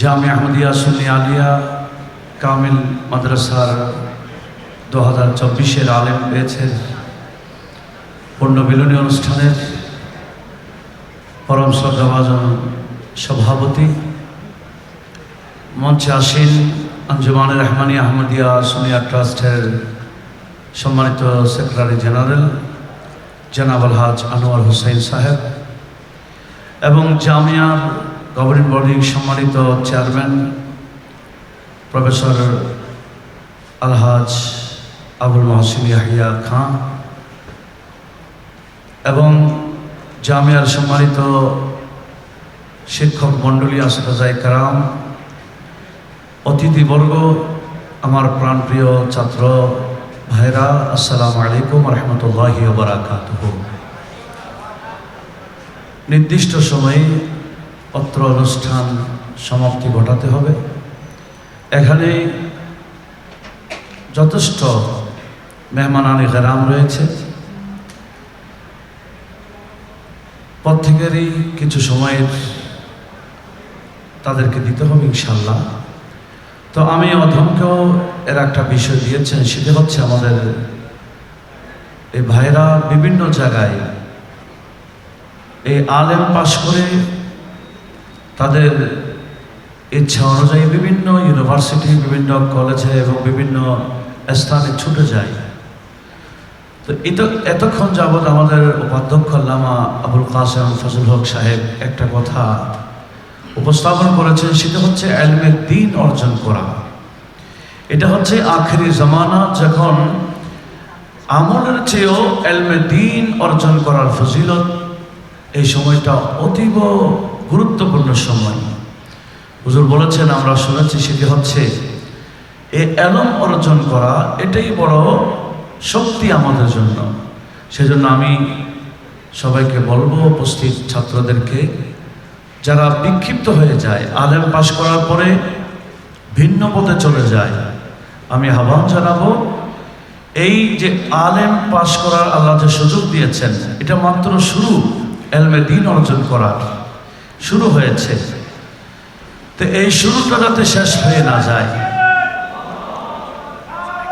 জামি আহমদিয়া সুন্নি আলিয়া কামিল মাদ্রাসার দু হাজার চব্বিশের আলেম পেয়েছেন। পূর্ণমিলনী অনুষ্ঠানের পরম শ্রদ্ধাভাজন সভাপতি মঞ্চে আসীন আঞ্জুমান রহমানি আহমদিয়া সুনিয়া ট্রাস্টের সম্মানিত সেক্রেটারি জেনারেল জনাব আলহাজ আনোয়ার হোসেন সাহেব এবং জামিয়ার গভর্নিং বডির সম্মানিত চেয়ারম্যান, প্রফেসর আলহাজ আবুল মহসিন ইয়াহিয়া খান, এবং জামিয়ার সম্মানিত শিক্ষক মণ্ডলী আসাদাই কারাম, অতিথিবর্গ, আমার প্রাণপ্রিয় ছাত্র ভাইরা, আসসালামু আলাইকুম রহমতুল্লাহি বারাকাত নির্দিষ্ট সময়ে অত্র অনুষ্ঠান সমাপ্তি ঘটাতে হবে। এখানে যথেষ্ট মেহমান মেহমানানি গেরাম রয়েছে। প্রত্যেকেরই কিছু সময়ের তাদেরকে দিতে হবে ইনশাল্লাহ তো আমি অধমকেও এর একটা বিষয় দিয়েছেন, সেটা হচ্ছে আমাদের এই ভাইরা বিভিন্ন জায়গায় এই আলেম পাশ করে তাদের ইচ্ছা অনুযায়ী বিভিন্ন ইউনিভার্সিটি বিভিন্ন কলেজে এবং বিভিন্ন স্থানে ছুটে যায়। তো এটা এতক্ষণ যাবৎ আমাদের উপাধ্যক্ষ লামা আবুল কাসেম ফজল হক সাহেব একটা কথা উপস্থাপন করেছেন, সেটা হচ্ছে এলমের দিন অর্জন করা। এটা হচ্ছে আখেরি জমানা যখন আমলের চেয়েও এলমে দিন অর্জন করার ফজিলত, এই সময়টা অতীব গুরুত্বপূর্ণ সময়। হুজুর বলেছেন, আমরা শুনেছি সেটি হচ্ছে, এ এলম অর্জন করা, এটাই বড় শক্তি আমাদের জন্য। সেজন্য আমি সবাইকে বলব, উপস্থিত ছাত্রদেরকে, যারা বিক্ষিপ্ত হয়ে যায়, আলেম পাশ করার পরে ভিন্ন পথে চলে যায়, আমি আহ্বান জানাব, এই যে আলেম পাশ করার আল্লাহ যে সুযোগ দিয়েছেন, এটা মাত্র শুরু, এলমে দিন অর্জন করার। শুরু হয়েছে। তো এই শুরুটা যাতে শেষ হয়ে না যায়।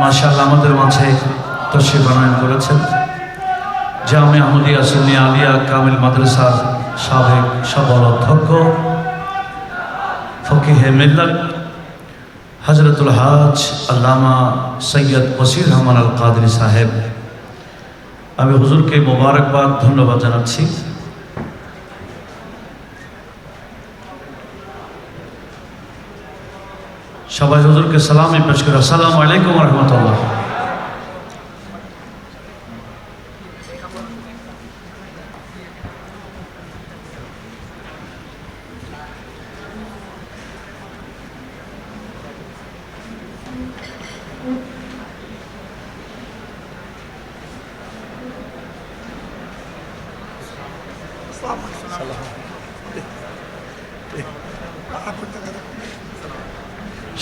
মাশাল্লাহ আমাদের মাঝে তসি বানায়ন করেছেন। জামে আহমদিয়া সুন্নি আলিয়া কামিল মাদ্রাসার সাবেক সবল অধ্যক্ষ ফকিহে মিল্লাত হজরতুল হাজ আল্লামা সৈয়দ বসির রহমান আল কাদরি সাহেব। আমি হুজুরকে মোবারকবাদ, ধন্যবাদ জানাচ্ছি। সবাই হুজুরকে সালামে পেশ করে আসসালামু আলাইকুম রহমতুল্লাহ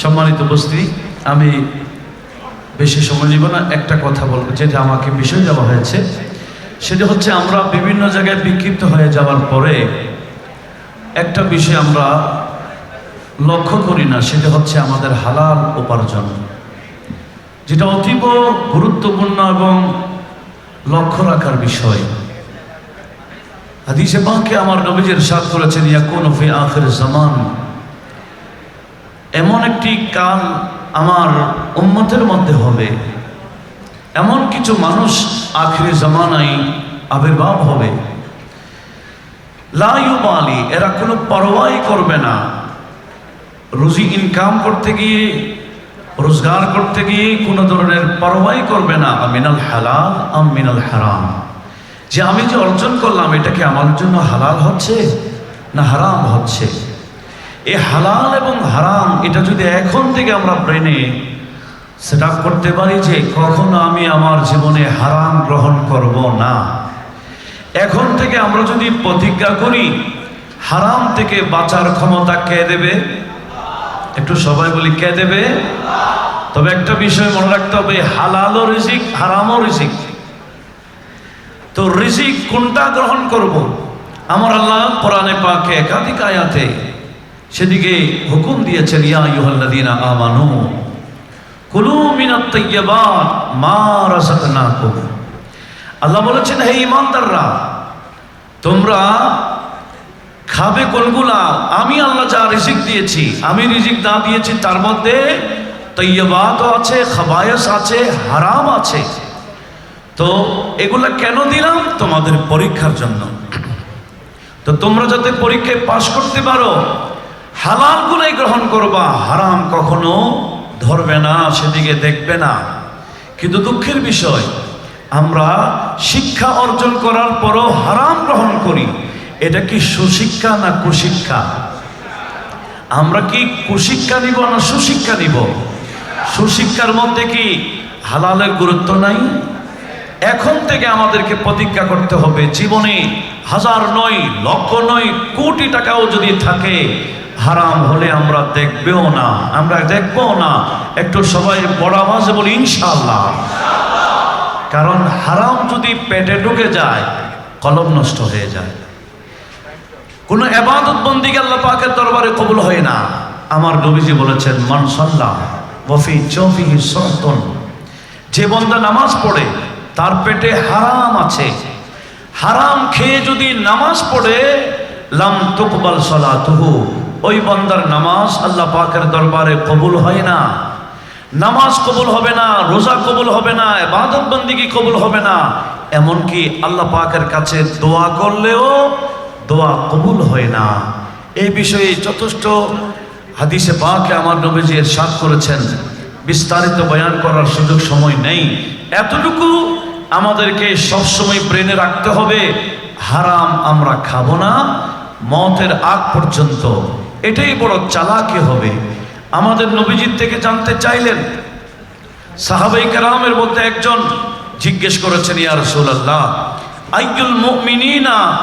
সম্মানিত উপস্থিতি, আমি বেশি সময় নিব না, একটা কথা বলব, যেটা আমাকে বিষয় দেওয়া হয়েছে। সেটা হচ্ছে আমরা বিভিন্ন জায়গায় বিক্ষিপ্ত হয়ে যাওয়ার পরে একটা বিষয় আমরা লক্ষ্য করি না, সেটা হচ্ছে আমাদের হালাল উপার্জন, যেটা অতীব গুরুত্বপূর্ণ এবং লক্ষ্য রাখার বিষয়। হাদিসে পাকে আমার নবীজের সাথ করেছেন, ইয়াকুন ফি আখির জামান এমন একটি কাল আমার উম্মতের মধ্যে হবে। এমন কিছু মানুষ আখিরে জামানায় আবির্ভাব হবে। লাইবালি এরা কোনো পরোয়াই করবে না। রুজি ইনকাম করতে গিয়ে, রোজগার করতে গিয়ে কোনো ধরনের পরোয়াই করবে না। মিনাল হালাল, আম মিনাল হারাম। যে আমি যে অর্জন করলাম, এটা কি আমার জন্য হালাল হচ্ছে না হারাম হচ্ছে? এই হালাল এবং হারাম, এটা যদি এখন থেকে আমরা ব্রেনে সেট করতে পারি যে কখনো আমি আমার জীবনে হারাম গ্রহণ করব না। এখন থেকে আমরা যদি প্রতিজ্ঞা করি, হারাম থেকে বাঁচার ক্ষমতা কে দেবে? একটু সবাই বলি, কে দেবে? তবে একটা বিষয় মনে রাখতে হবে, হালালও রিজিক, হারামও রিজিক। তো রিজিক কোনটা গ্রহণ করব? আমার আল্লাহ কোরআনে পাকে একাধিক আয়াতে সেদিকে হুকুম দিয়েছেন, ইয়া ইউহাল্লাদিনা আমানু, কুলু মিনাত তাইয়্যিবাত মা রাযাকনাকুম আল্লাহ বলেছেন, হে ইমানদাররা তোমরা খাবে কোনগুলা? আমি আল্লাহ যা রিজিক দিয়েছি, আমি রিজিক না দিয়েছি, তার মধ্যে তৈয়বাতও আছে, খাবায়স আছে, হারাম আছে। তো এগুলা কেন দিলাম? তোমাদের পরীক্ষার জন্য। তো তোমরা যাতে পরীক্ষায় পাশ করতে পারো হালাল গুলাই গ্রহণ করবা, হারাম কখনো ধরবে না, সেদিকে দেখবে না। কিন্তু দুঃখের বিষয়, আমরা শিক্ষা অর্জন করার পরও হারাম গ্রহণ করি। এটা কি সুশিক্ষা না কুশিক্ষা? আমরা কি কুশিক্ষা নিব না সুশিক্ষা নিব? সুশিক্ষার মধ্যে কি হালালের গুরুত্ব নাই? এখন থেকে আমাদেরকে প্রতিজ্ঞা করতে হবে, জীবনে হাজার নয়, লক্ষ নয়, কোটি টাকাও যদি থাকে হারাম হলে আমরা দেখবেও না, আমরা দেখবও না। একটু সবাই বড় আওয়াজে বলি ইনশাল্লাহ কারণ হারাম যদি পেটে ঢুকে যায়, কলম নষ্ট হয়ে যায়। কোনো এবাদত বন্দিকে আল্লাহ পাকের দরবারে কবুল হয় না। আমার নবীজি বলেছেন, মান সাল্লাহ ওয়াফি চৌফিহি সন্তন যে বন্দা নামাজ পড়ে, তার পেটে হারাম আছে। হারাম খেয়ে যদি নামাজ পড়ে, লাম তুকবাল সলাতুহু। ওই বন্দার নামাজ আল্লাহ পাকের দরবারে কবুল হয় না। নামাজ কবুল হবে না, রোজা কবুল হবে না এবাদত বন্দিগি কবুল হবে না। এমনকি আল্লাহ পাকের কাছে দোয়া করলেও দোয়া কবুল হয় না। এই বিষয়ে যথেষ্ট হাদিসে পাকে আমার নবীজি সাত করেছেন। বিস্তারিত বয়ান করার সুযোগ সময় নেই। এতটুকু আমাদেরকে সবসময় ব্রেনে রাখতে হবে, হারাম আমরা খাব না, মতের আগ পর্যন্ত এটাই বড় চালাকি হবে। আমাদের নবীজির থেকে জানতে চাইলেন। সাহাবাই কালামের মধ্যে একজন জিজ্ঞেস করেছেন, ইয়া রাসূলুল্লাহ, আইয়ুল মুমিনিনা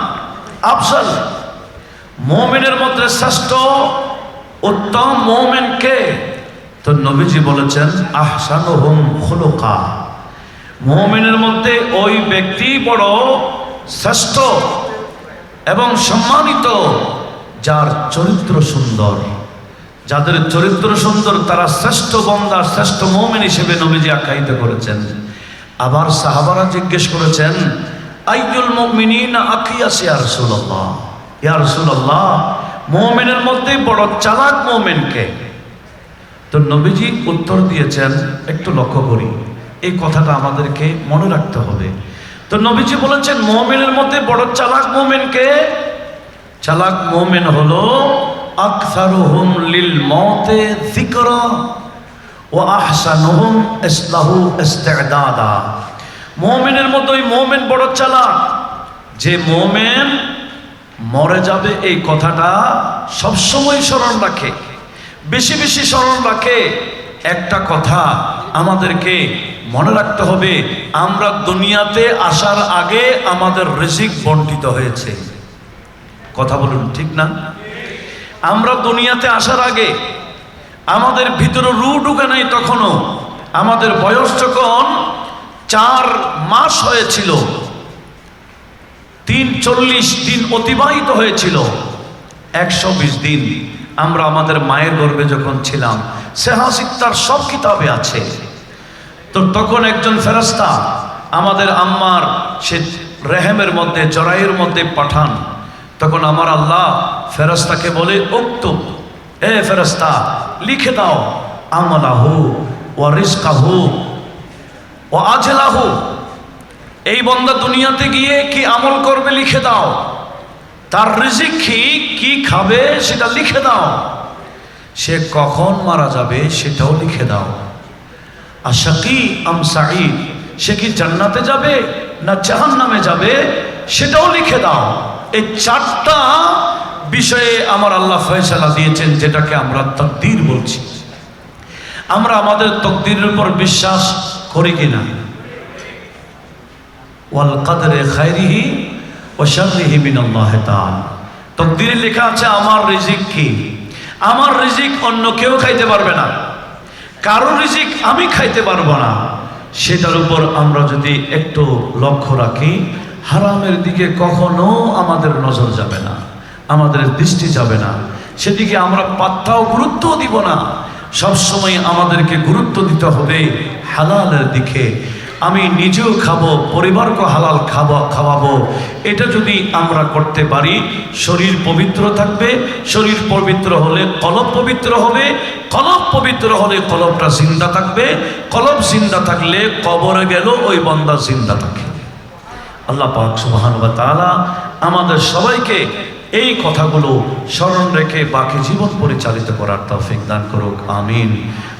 আফজাল মুমিনের মধ্যে শ্রেষ্ঠ উত্তম মুমিন কে? তো নবীজি বলেছেন, আহসানুহুম খুলুকা। মুমিনের মধ্যে ওই ব্যক্তি বড় শ্রেষ্ঠ এবং সম্মানিত। যার চরিত্র সুন্দর। যাদের চরিত্র সুন্দর, তারা শ্রেষ্ঠ বন্দা শ্রেষ্ঠ মৌমিন হিসেবে নবীজি আখ্যায়িত করেছেন। আবার সাহাবারা জিজ্ঞেস করেছেন, আইয়ুল মুমিনিন আখিয়াস ইয়া রাসূলুল্লাহ? ইয়া রাসূলুল্লাহ, মুমিনের মধ্যে বড় চালাক মুমিনকে তো নবীজি উত্তর দিয়েছেন, একটু লক্ষ্য করি, এই কথাটা আমাদেরকে মনে রাখতে হবে। তো নবীজি বলেছেন, মুমিনের মধ্যে বড় চালাক মুমিনকে চালাক মুমিন হলো, আকসারুহুম লিল মতে যিকরা ও আহসানুহুম ইসলাহু ইস্তিদাদা। মুমিনের মতো ওই মুমিন বড় চালাক, যে মুমিন মরে যাবে এই কথাটা সবসময় স্মরণ রাখে। বেশি বেশি স্মরণ রাখে। একটা কথা আমাদেরকে মনে রাখতে হবে, আমরা দুনিয়াতে আসার আগে আমাদের রিজিক বন্টিত হয়েছে। কথা বলুন, ঠিক না? আমরা দুনিয়াতে আসার আগে আমাদের ভিতরে রু ঢুকে নাই তখনও। আমাদের বয়স যখন চার মাস হয়েছিল, তিন চল্লিশ দিন অতিবাহিত হয়েছিল, একশো বিশ দিন আমরা আমাদের মায়ের গর্বে যখন ছিলাম সেহাসিক তার সব কিতাবে আছে। তো তখন একজন ফেরস্তা আমাদের আম্মার সে রেহেমের মধ্যে জরাইয়ের মধ্যে পাঠান। তখন আমার আল্লাহ ফেরস্তাকে বলে, উক্তুব এ ফেরস্তা লিখে দাও, আমলাহু ও রিস্কাহু ও আজলাহু। এই বন্দা দুনিয়াতে গিয়ে কি আমল করবে লিখে দাও। তার রিজিক কি কি খাবে সেটা লিখে দাও। সে কখন মারা যাবে সেটাও লিখে দাও। আশাকি আম সাঈদ, সে কি জান্নাতে যাবে না জাহান্নামে যাবে সেটাও লিখে দাও। এই চারটা বিষয়ে আমার আল্লাহ ফয়সালা দিয়েছেন, যেটাকে আমরা তকদির বলছি। আমরা আমাদের তকদিরের উপর বিশ্বাস করি কিনা? ওয়াল কাদরে খায়রিহি ও শাররিহি মিনাল্লাহ তকদিরে লেখা আছে, আমার রিজিক কি? আমার রিজিক অন্য কেউ খাইতে পারবে না। কারও রিজিক আমি খাইতে পারব না। সেটার উপর আমরা যদি একটু লক্ষ্য রাখি হারামের দিকে কখনো আমাদের নজর যাবে না, আমাদের দৃষ্টি যাবে না। সেদিকে আমরা পাত্তাও গুরুত্ব দিব না। সবসময় আমাদেরকে গুরুত্ব দিতে হবে হালালের দিকে। আমি নিজেও খাব, পরিবারকে হালাল খাব, খাওয়াবো। এটা যদি আমরা করতে পারি, শরীর পবিত্র থাকবে। শরীর পবিত্র হলে কলব পবিত্র হবে। কলব পবিত্র হলে কলবটা জিন্দা থাকবে। কলব জিন্দা থাকলে কবরে গেল ওই বন্দা জিন্দা থাকে। আল্লাহ পাক সুবহানাহু তাআলা আমাদের সবাইকে এই কথাগুলো স্মরণ রেখে বাকি জীবন পরিচালিত করার তৌফিক দান করুক, আমিন।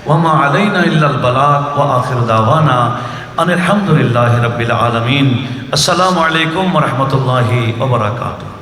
ওয়ামা আলাইনা ইল্লাল বালাগ ওয়া আখির দাওয়ানা আলহামদুলিল্লাহ রাব্বিল আলামিন। আসসালামু আলাইকুম রাহমাতুল্লাহি ওয়া বারাকাতুহু।